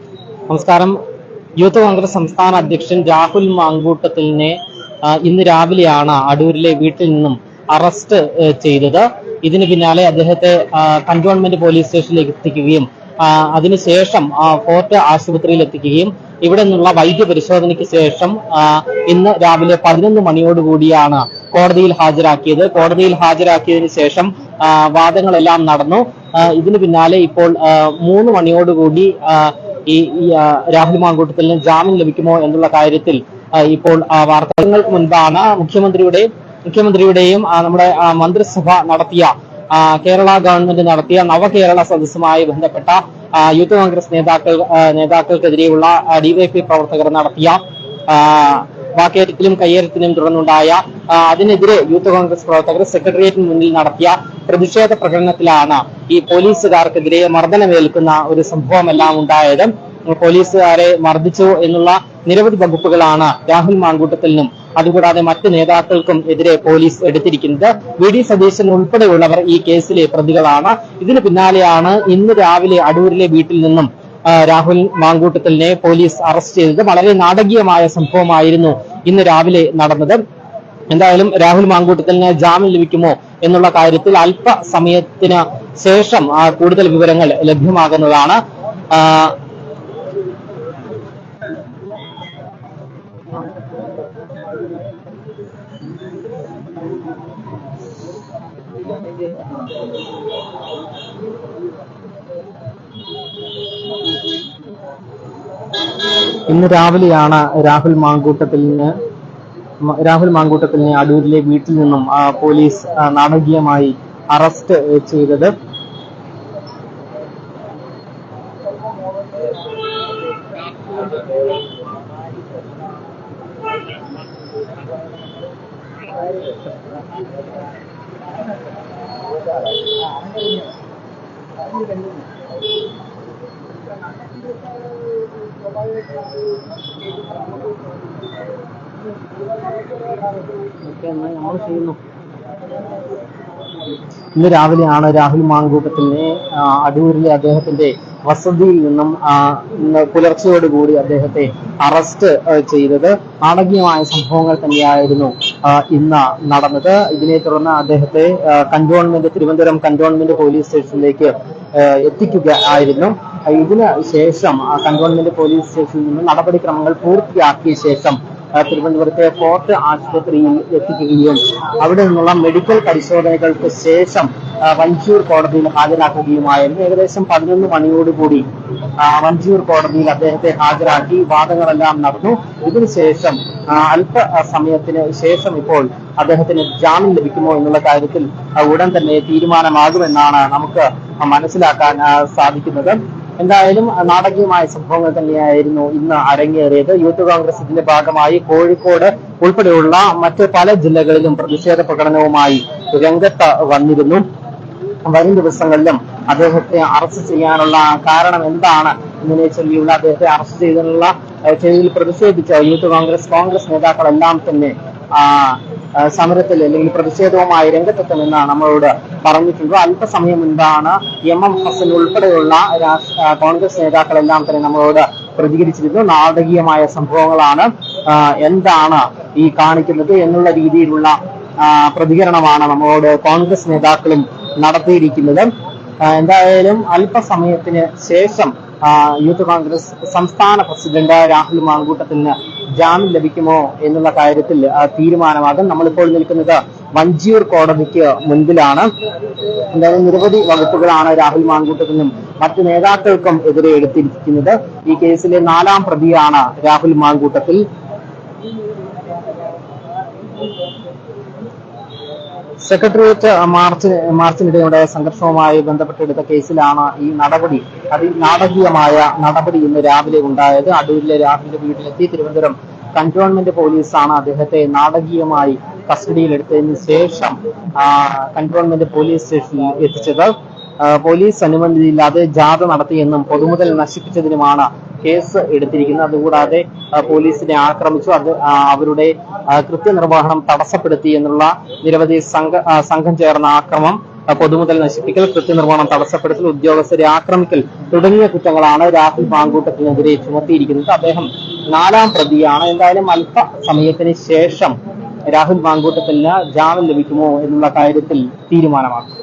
നമസ്കാരം. യൂത്ത് കോൺഗ്രസ് സംസ്ഥാന അധ്യക്ഷൻ രാഹുൽ മാങ്കൂട്ടത്തിലിനെ ഇന്ന് രാവിലെയാണ് അടൂരിലെ വീട്ടിൽ നിന്നും അറസ്റ്റ് ചെയ്തത്. ഇതിന് പിന്നാലെ അദ്ദേഹത്തെ കന്റോൺമെന്റ് പോലീസ് സ്റ്റേഷനിലേക്ക് എത്തിക്കുകയും അതിനുശേഷം ഫോർട്ട് ആശുപത്രിയിൽ എത്തിക്കുകയും ഇവിടെ നിന്നുള്ള വൈദ്യ പരിശോധനയ്ക്ക് ശേഷം ഇന്ന് രാവിലെ പതിനൊന്ന് മണിയോടുകൂടിയാണ് കോടതിയിൽ ഹാജരാക്കിയത്. കോടതിയിൽ ഹാജരാക്കിയതിനു ശേഷം വാദങ്ങളെല്ലാം നടന്നു. ഇതിനു പിന്നാലെ ഇപ്പോൾ മൂന്ന് മണിയോടുകൂടി ഈ രാഹുൽ മാങ്കൂട്ടത്തിന് ജാമ്യം ലഭിക്കുമോ എന്നുള്ള കാര്യത്തിൽ ഇപ്പോൾ ആ, വാർത്തകൾക്ക് മുൻപാണ് മുഖ്യമന്ത്രിയുടെ മുഖ്യമന്ത്രിയുടെയും നമ്മുടെ മന്ത്രിസഭ നടത്തിയ കേരള ഗവൺമെന്റ് നടത്തിയ നവകേരള സദസ്സുമായി ബന്ധപ്പെട്ട യൂത്ത് കോൺഗ്രസ് നേതാക്കൾ നേതാക്കൾക്കെതിരെയുള്ള ഡിവൈപി പ്രവർത്തകർ നടത്തിയ വാക്കേറ്റത്തിലും കയ്യേറ്റത്തിനും തുടർന്നുണ്ടായ അതിനെതിരെ യൂത്ത് കോൺഗ്രസ് പ്രവർത്തകർ സെക്രട്ടേറിയറ്റിന് മുന്നിൽ നടത്തിയ പ്രതിഷേധ പ്രകടനത്തിലാണ് ഈ പോലീസുകാർക്കെതിരെ മർദ്ദനമേൽക്കുന്ന ഒരു സംഭവമെല്ലാം ഉണ്ടായത്. പോലീസുകാരെ മർദ്ദിച്ചു എന്നുള്ള നിരവധി വകുപ്പുകളാണ് രാഹുൽ മാങ്കൂട്ടത്തിനും അതുകൂടാതെ മറ്റ് നേതാക്കൾക്കും എതിരെ പോലീസ് എടുത്തിരിക്കുന്നത്. വി. ഡി. സതീശൻ ഉൾപ്പെടെയുള്ളവർ ഈ കേസിലെ പ്രതികളാണ്. ഇതിന് പിന്നാലെയാണ് ഇന്ന് രാവിലെ അടൂരിലെ വീട്ടിൽ നിന്നും രാഹുൽ മാങ്കൂട്ടത്തിലിനെ പോലീസ് അറസ്റ്റ് ചെയ്തത്. വളരെ നാടകീയമായ സംഭവമായിരുന്നു ഇന്ന് രാവിലെ നടന്നത്. എന്തായാലും രാഹുൽ മാങ്കൂട്ടത്തിന് ജാമ്യം ലഭിക്കുമോ എന്നുള്ള കാര്യത്തിൽ അല്പസമയത്തിന് ശേഷം കൂടുതൽ വിവരങ്ങൾ ലഭ്യമാകുന്നതാണ്. ആ, ഇന്ന് രാവിലെയാണ് രാഹുൽ മാങ്കൂട്ടത്തിൽ നിന്ന് രാഹുൽ മാങ്കൂട്ടത്തിലിനെ അടൂരിലെ വീട്ടിൽ നിന്നും പോലീസ് നാടകീയമായി അറസ്റ്റ് ചെയ്തത്. ഇന്ന് രാവിലെയാണ് രാഹുൽ മാങ്കൂട്ടത്തിനെ ആ, അടൂരിലെ അദ്ദേഹത്തിന്റെ വസതിയിൽ നിന്നും പുലർച്ചയോടുകൂടി അദ്ദേഹത്തെ അറസ്റ്റ് ചെയ്തത്. നാടകീയമായ സംഭവങ്ങൾ തന്നെയായിരുന്നു ഇന്ന് നടന്നത്. ഇതിനെ തുടർന്ന് അദ്ദേഹത്തെ കന്റോൺമെന്റ് തിരുവനന്തപുരം കന്റോൺമെന്റ് പോലീസ് സ്റ്റേഷനിലേക്ക് എത്തിക്കുക ആയിരുന്നു. ഇതിന് ശേഷം കണ്ടോൺമെന്റ് പോലീസ് സ്റ്റേഷനിൽ നിന്ന് നടപടിക്രമങ്ങൾ പൂർത്തിയാക്കിയ ശേഷം തിരുവനന്തപുരത്തെ ഫോർട്ട് ആശുപത്രിയിൽ എത്തിക്കുകയും അവിടെ നിന്നുള്ള മെഡിക്കൽ പരിശോധനകൾക്ക് ശേഷം വഞ്ചിയൂർ കോടതിയിൽ ഹാജരാക്കുകയുമായിരുന്നു. ഏകദേശം പതിനൊന്ന് മണിയോടുകൂടി വഞ്ചിയൂർ കോടതിയിൽ അദ്ദേഹത്തെ ഹാജരാക്കി വാദങ്ങളെല്ലാം നടന്നു. ഇതിനുശേഷം അല്പ സമയത്തിന് ശേഷം ഇപ്പോൾ അദ്ദേഹത്തിന് ജാമ്യം ലഭിക്കുമോ എന്നുള്ള കാര്യത്തിൽ ഉടൻ തന്നെ തീരുമാനമാകുമെന്നാണ് നമുക്ക് മനസ്സിലാക്കാൻ സാധിക്കുന്നത്. എന്തായാലും നാടകീയമായ സംഭവങ്ങൾ തന്നെയായിരുന്നു ഇന്ന് അരങ്ങേറിയത്. യൂത്ത് കോൺഗ്രസ് ഇതിന്റെ ഭാഗമായി കോഴിക്കോട് ഉൾപ്പെടെയുള്ള മറ്റ് പല ജില്ലകളിലും പ്രതിഷേധ പ്രകടനവുമായി രംഗത്ത് വന്നിരുന്നു. വരും ദിവസങ്ങളിലും അദ്ദേഹത്തെ അറസ്റ്റ് ചെയ്യാനുള്ള കാരണം എന്താണ് എന്നതിനെ ചൊല്ലിയുള്ള അദ്ദേഹത്തെ അറസ്റ്റ് ചെയ്തിട്ടുള്ള ചെയ്തിൽ പ്രതിഷേധിച്ച യൂത്ത് കോൺഗ്രസ് കോൺഗ്രസ് നേതാക്കളെല്ലാം തന്നെ സമരത്തിൽ അല്ലെങ്കിൽ പ്രതിഷേധവുമായി രംഗത്തെത്തുമെന്നാണ് നമ്മളോട് പറഞ്ഞിട്ടുള്ളത്. അല്പസമയം മുൻപാണ് എം എം ഹസൻ ഉൾപ്പെടെയുള്ള കോൺഗ്രസ് നേതാക്കളെല്ലാം തന്നെ നമ്മളോട് പ്രതികരിച്ചിരുന്നു. നാടകീയമായ സംഭവങ്ങളാണ് എന്താണ് ഈ കാണിക്കുന്നത് എന്നുള്ള രീതിയിലുള്ള പ്രതികരണമാണ് നമ്മളോട് കോൺഗ്രസ് നേതാക്കളും നടത്തിയിരിക്കുന്നത്. എന്തായാലും അല്പസമയത്തിന് ശേഷം യൂത്ത് കോൺഗ്രസ് സംസ്ഥാന പ്രസിഡന്റ് രാഹുൽ മാങ്കൂട്ടത്തിന് ജാമ്യം ലഭിക്കുമോ എന്നുള്ള കാര്യത്തിൽ തീരുമാനമാകും. നമ്മളിപ്പോൾ നിൽക്കുന്നത് വഞ്ചിയൂർ കോടതിക്ക് മുൻപിലാണ്. എന്തായാലും നിരവധി വകുപ്പുകളാണ് രാഹുൽ മാങ്കൂട്ടത്തിനും മറ്റ് നേതാക്കൾക്കും എതിരെ എടുത്തിരിക്കുന്നത്. ഈ കേസിലെ നാലാം പ്രതിയാണ് രാഹുൽ മാങ്കൂട്ടത്തിൽ. സെക്രട്ടേറിയറ്റ് മാർച്ച് മാർച്ചിനിടെയുണ്ടായ സംഘർഷവുമായി ബന്ധപ്പെട്ടെടുത്ത കേസിലാണ് ഈ നടപടി അതി നാടകീയമായ നടപടി ഇന്ന് രാവിലെ ഉണ്ടായത്. അടൂരിലെ രാഹുലിന്റെ വീട്ടിലെത്തി. തിരുവനന്തപുരം കന്റോൺമെന്റ് പോലീസാണ് അദ്ദേഹത്തെ നാടകീയമായി കസ്റ്റഡിയിലെടുത്തതിന് ശേഷം കന്റോൺമെന്റ് പോലീസ് സ്റ്റേഷനിൽ എത്തിച്ചത്. പോലീസ് അനുമതിയില്ലാതെ ജാഥ നടത്തിയെന്നും പൊതുമുതൽ നശിപ്പിച്ചതിനുമാണ് കേസ് എടുത്തിരിക്കുന്നത് അതുകൂടാതെ പോലീസിനെ ആക്രമിച്ചു. അത് അവരുടെ കൃത്യനിർവഹണം തടസ്സപ്പെടുത്തി എന്നുള്ള നിരവധി സംഘ സംഘം ചേർന്ന ആക്രമം പൊതുമുതൽ നശിപ്പിക്കൽ കൃത്യനിർവഹണം തടസ്സപ്പെടുത്തൽ ഉദ്യോഗസ്ഥരെ ആക്രമിക്കൽ തുടങ്ങിയ കുറ്റങ്ങളാണ് രാഹുൽ മാങ്കൂട്ടത്തിനെതിരെ ചുമത്തിയിരിക്കുന്നത്. അദ്ദേഹം നാലാം പ്രതിയാണ്. എന്തായാലും അല്പ സമയത്തിന് ശേഷം രാഹുൽ മാങ്കൂട്ടത്തിന് ജാമ്യം ലഭിക്കുമോ എന്നുള്ള കാര്യത്തിൽ തീരുമാനമാകും